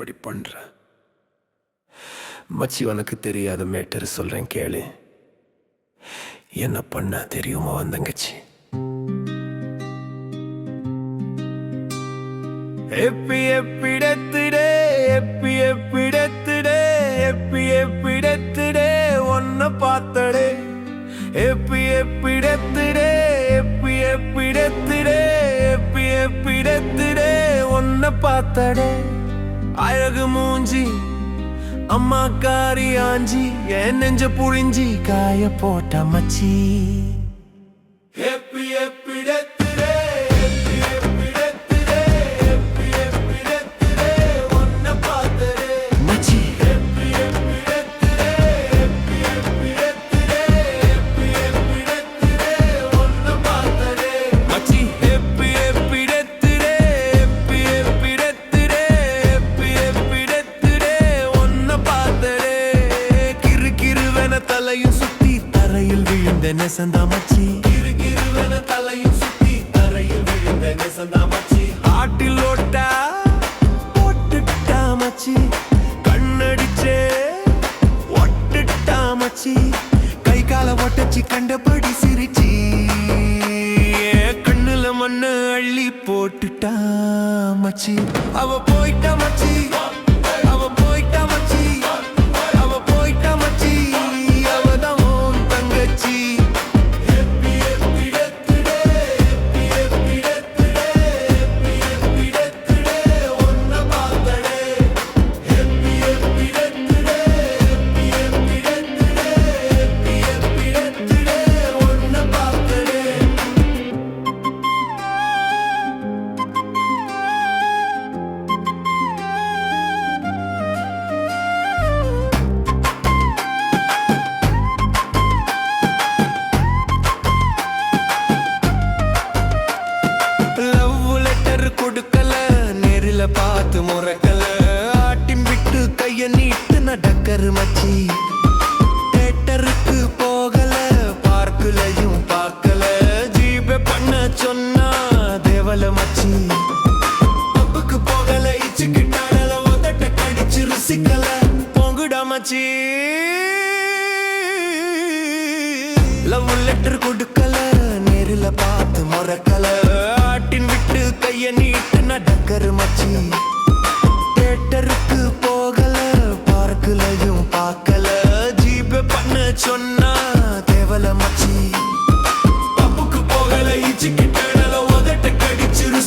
இப்படி பண்ற? மச்சி உனக்கு தெரியாத மேட்டர் சொல்றேன் கேளு. என்ன பண்ண தெரியுமா வந்தங்கச்சி? எப்பி எப்பிடத்திடே எப்பி எப்பிடத்திடே எப்பி எப்பிடத்திடே ஒன்ன பார்த்தடே. எப்பி எப்பிடத்திடே எப்பி எப்பிடத்திடே எப்பி எப்பிடத்திடே ஒன்ன பார்த்தடே. அழகு மூஞ்சி அம்மா காரி ஆஞ்சி என் நெஞ்ச புழிஞ்சி காய போட்ட மச்சி. விழுந்த நெசந்தா தலையும் சுத்தி தரையில் விழுந்த நெசந்தா ஆட்டில் ஓட்டா போட்டுட்டா கண்ணடிச்சே ஒட்டுட்டா கை கால ஒட்டச்சி கண்டபடி சிரிச்சி. கண்ணுல மண்ணு அள்ளி போட்டுட்டா அவ போயிட்டா கருமச்சி. தேட்டருக்கு போகல பார்க்கலையும் பார்க்கல. ஜீப பண்ண சொன்னா தேவல மச்சி. பப்புக்கு போகல இச்சுக்கிட்டால உதட்ட கடிச்சு ருசிக்கல. போங்குடா மச்சி. லவ் லெட்டர் கொடுக்கல நேரில் பார்த்து முறக்கல. ஆட்டின் விட்டு கைய நீட்டு நடக்கரு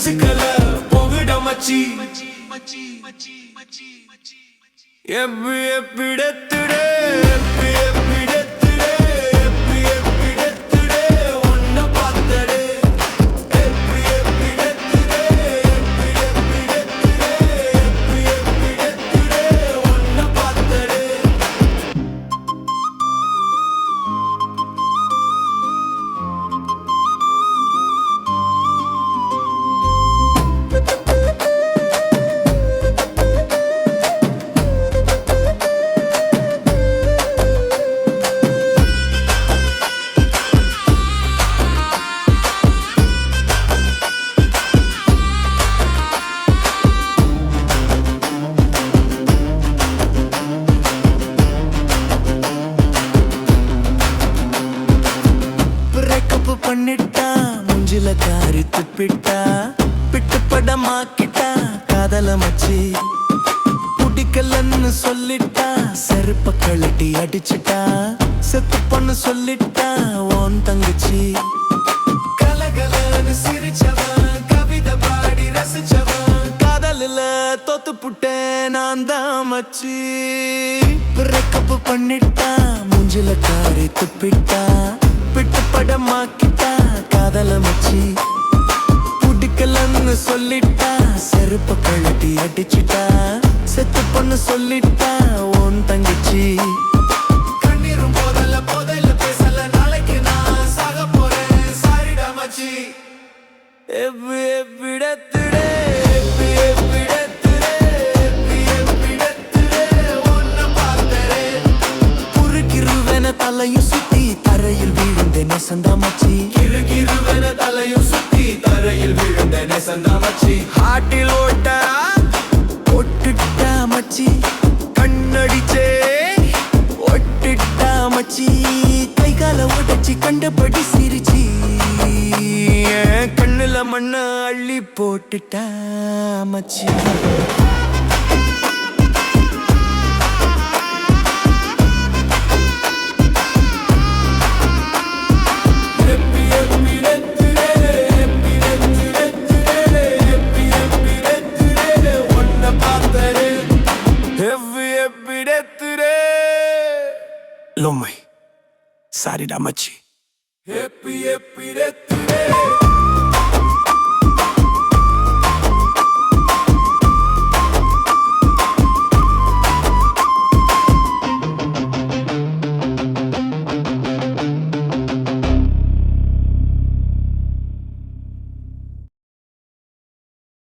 கடிச்சு ருசிக்கல போகுட மச்சி. எப்பி எப்பிடத்திடே. காரி துப்பிட்டா பிட்டு படமாக்கிட்டா காதல மச்சி பிடிக்கலன்னு சொல்லிட்டா செருப்ப கழட்டி அடிச்சிட்டா செத்து பொண்ணு சொல்லிட்டா ஓன் தங்கச்சி. கலகலன்னு சிரிச்சவன் கவிதை பாடி ரசிச்சவன் காதலில் தோத்து புட்டேன் நான் தான் மச்சி. பிரேக்கப் பண்ணிட்டா மூஞ்சில காரி துப்பிட்டா பிட்டு படமாக்கிட்டா காதல மச்சி பிடிக்கலன்னு சொல்லிட்டா செருப்ப கழட்டி அடிச்சிட்டா. செத்து பொண்ணு சொல்லிட்டா உன் தங்கச்சி. கண்ணீரும் போதல்ல போதையில பேசல நாளைக்கு நான் சாக போறேன். சாரிடா மச்சி. எவ்வி எவ்விடத்திடே எவ்வி எவ்விடத்திடே தலையும் சுத்தி தரையில் விழுந்த நெசந்தா மச்சி. கிருகிருவென தலையும் சுத்தி தரையில் விழுந்த நெசந்தா மச்சி. ஹாட்டில் ஓட்ட ஒட்டுட்டா மச்சி. கண்ணடிச்சே ஒட்டிட்டா மச்சி. கை கால உடைச்சி கண்டபடி சிரிச்சி. கண்ணுல மண்ண அள்ளி போட்டுட்டா சாரிடா மச்சி Happy, happy, happy,